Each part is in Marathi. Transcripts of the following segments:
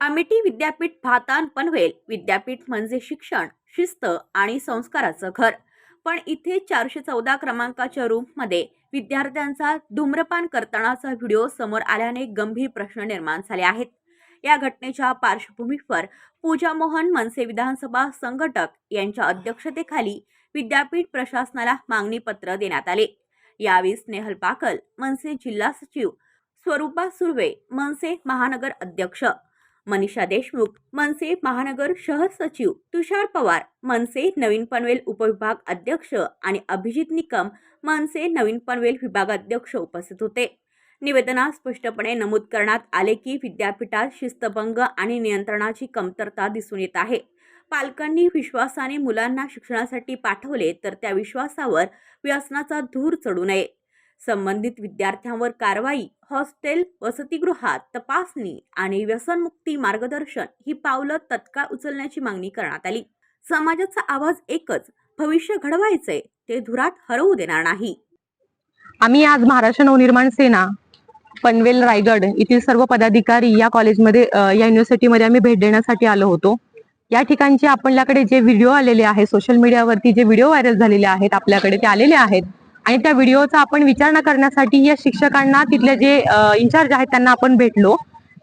अमेठी विद्यापीठ भातान पनवेल विद्यापीठ म्हणजे शिक्षण शिस्त आणि संस्काराचं घर. पण इथे चारशे चौदा क्रमांकाच्या रूममध्ये विद्यार्थ्यांचा धूम्रपान करतानाचा व्हिडिओ समोर आल्याने गंभीर प्रश्न निर्माण झाले आहेत. या घटनेच्या पार्श्वभूमीवर पूजा मोहन मनसे विधानसभा संघटक यांच्या अध्यक्षतेखाली विद्यापीठ प्रशासनाला मागणी पत्र देण्यात आले. यावेळी स्नेहल पाकल मनसे जिल्हा सचिव स्वरूपा सुर्वे मनसे महानगर अध्यक्ष मनीषा देशमुख मनसे महानगर शहर सचिव तुषार पवार मनसे नवीन पनवेल उपविभाग अध्यक्ष आणि अभिजित निकम मनसे नवीन पनवेल विभागाध्यक्ष उपस्थित होते. निवेदनात स्पष्टपणे नमूद करण्यात आले की विद्यापीठात शिस्तभंग आणि नियंत्रणाची कमतरता दिसून येत आहे. पालकांनी विश्वासाने मुलांना शिक्षणासाठी पाठवले तर त्या विश्वासावर व्यसनाचा धूर चढू नये. संबंधित विद्यार्थ्यांवर कारवाई हॉस्टेल वसतिगृहात तपासणी आणि व्यसनमुक्ती मार्गदर्शन ही पावलं तत्काळ उचलण्याची मागणी करण्यात आली. समाजाचा आवाज एकच भविष्य घडवायचंय ते धुरात हरवू देणार नाही. आम्ही आज महाराष्ट्र नवनिर्माण सेना पनवेल रायगड येथील सर्व पदाधिकारी या कॉलेजमध्ये या युनिव्हर्सिटीमध्ये आम्ही भेट देण्यासाठी आलो होतो. या ठिकाणचे आपल्याकडे जे व्हिडिओ आलेले आहेत सोशल मीडियावरती जे व्हिडिओ व्हायरल झालेले आहेत आपल्याकडे ते आलेले आहेत. आणि त्या व्हिडिओचा आपण विचारणा करण्यासाठी या शिक्षकांना तिथले जे इन्चार्ज आहेत त्यांना आपण भेटलो.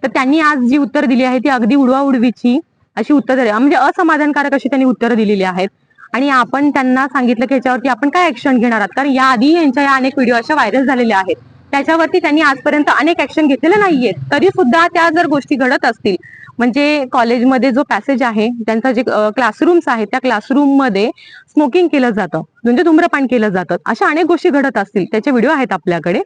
तर त्यांनी आज जी उत्तर दिली आहे ती अगदी उडवाउडवीची अशी उत्तर म्हणजे असमाधानकारक अशी त्यांनी उत्तरं दिलेली आहेत. आणि आपण त्यांना सांगितलं की याच्यावरती आपण काय ऍक्शन घेणार आहात? कारण याआधी यांच्या या अनेक व्हिडिओ अशा व्हायरल झालेल्या आहेत. त्याच्यावरती त्यांनी आजपर्यंत अनेक ऍक्शन घेतलेले नाहीयेत. तरी सुद्धा त्या जर गोष्टी घडत असतील म्हणजे कॉलेजमध्ये जो पॅसेज आहे त्यांचा जे क्लासरूम्स आहेत त्या क्लासरूममध्ये स्मोकिंग केलं जातं म्हणजे धूम्रपान केलं जातं अशा अनेक गोष्टी घडत असतील. त्याचे व्हिडिओ आहेत आपल्याकडे.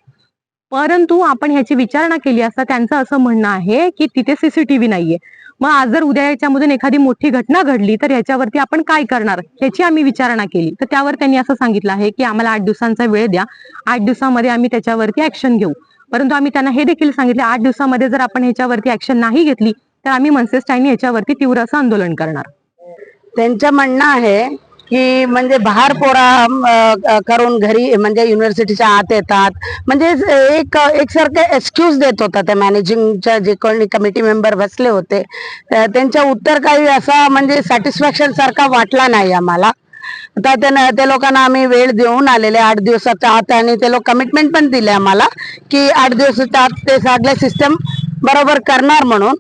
परंतु आपण ह्याची विचारणा केली असता त्यांचं असं म्हणणं आहे की तिथे सीसीटीव्ही नाहीये. मग आज जर उद्या याच्यामधून एखादी मोठी घटना घडली तर याच्यावरती आपण काय करणार? ह्याची आम्ही विचारणा केली. तर त्यावर त्यांनी असं सांगितलं आहे की आम्हाला आठ दिवसांचा वेळ द्या. आठ दिवसामध्ये आम्ही त्याच्यावरती ऍक्शन घेऊ. परंतु आम्ही त्यांना हे देखील सांगितले आठ दिवसामध्ये जर आपण ह्याच्यावरती ऍक्शन नाही घेतली तर आम्ही मनसे स्टँडनी याच्यावरती तीव्र असं आंदोलन करणार. त्यांचं म्हणणं आहे की म्हणजे बाहेर पोरा करून घरी म्हणजे युनिव्हर्सिटीच्या आत येतात. म्हणजे एक एकसारखे एक्सक्यूज देत होता त्या मॅनेजिंगच्या जे कोणी कमिटी मेंबर बसले होते. त्यांच्या उत्तर काही असा म्हणजे सॅटिस्फॅक्शन सारखा वाटला नाही आम्हाला. आता त्यांना त्या लोकांना आम्ही वेळ देऊन आलेले आठ दिवसाच्या आत आणि ते लोक कमिटमेंट पण दिले आम्हाला की आठ दिवसाच्या आत ते सगळे सिस्टम बरोबर करणार म्हणून.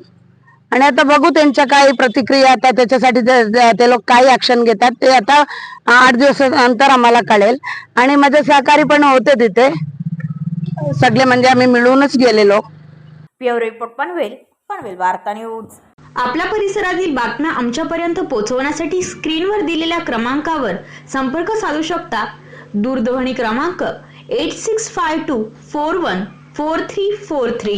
आणि आता बघू त्यांच्या काही प्रतिक्रिया आता त्याच्यासाठी ते- लोक काही ऍक्शन घेतात ते आता आठ दिवसानंतर आम्हाला कळेल. आणि माझे सहकारी पण होते तिथे. सगळे म्हणजे आम्ही मिळूनच गेलेलो. ब्युरो रिपोर्ट पनवेल पनवेल वार्ता न्यूज. आपल्या परिसरातील बातम्या आमच्यापर्यंत पोहोचवण्यासाठी स्क्रीनवर दिलेल्या क्रमांकावर संपर्क साधू शकता. दूरध्वनी क्रमांक eight six five two four one four three four three